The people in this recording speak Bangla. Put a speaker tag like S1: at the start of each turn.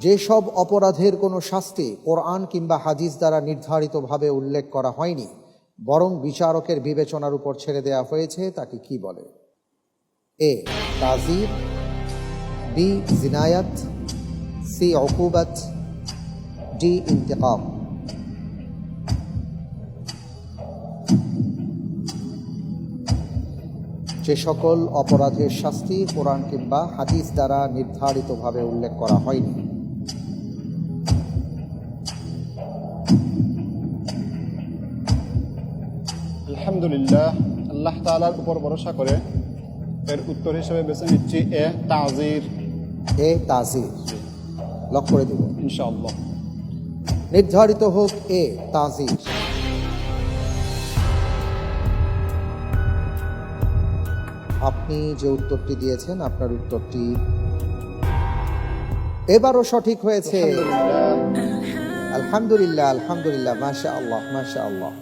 S1: যেসব অপরাধের কোনো শাস্তি কোরআন কিংবা হাদিস দ্বারা নির্ধারিতভাবে উল্লেখ করা হয়নি, বরং বিচারকের বিবেচনার উপর ছেড়ে দেয়া হয়েছে, তাকে কি বলে? এ. তাজির বি. জিনায়াত, সি. অকুবাত, ডি. ইন্তেকাম। যে সকল অপরাধের শাস্তি কোরআন কিংবা হাদিস দ্বারা নির্ধারিতভাবে উল্লেখ করা হয়নি।
S2: আলহামদুলিল্লাহ আল্লাহ তাআলার উপর ভরসা করে এর উত্তর হিসেবে বেছে নিচ্ছি এ তাজির।
S1: এ তাজির। লক করে দিব।
S2: ইনশাআল্লাহ।
S1: নির্ধারিত হোক এ তাজির। আপনি যে উত্তরটি দিয়েছেন আপনার উত্তরটি এবারও সঠিক হয়েছে।
S2: আলহামদুলিল্লাহ।
S1: আলহামদুলিল্লাহ আলহামদুলিল্লাহ মাশা আল্লাহ মাশা আল্লাহ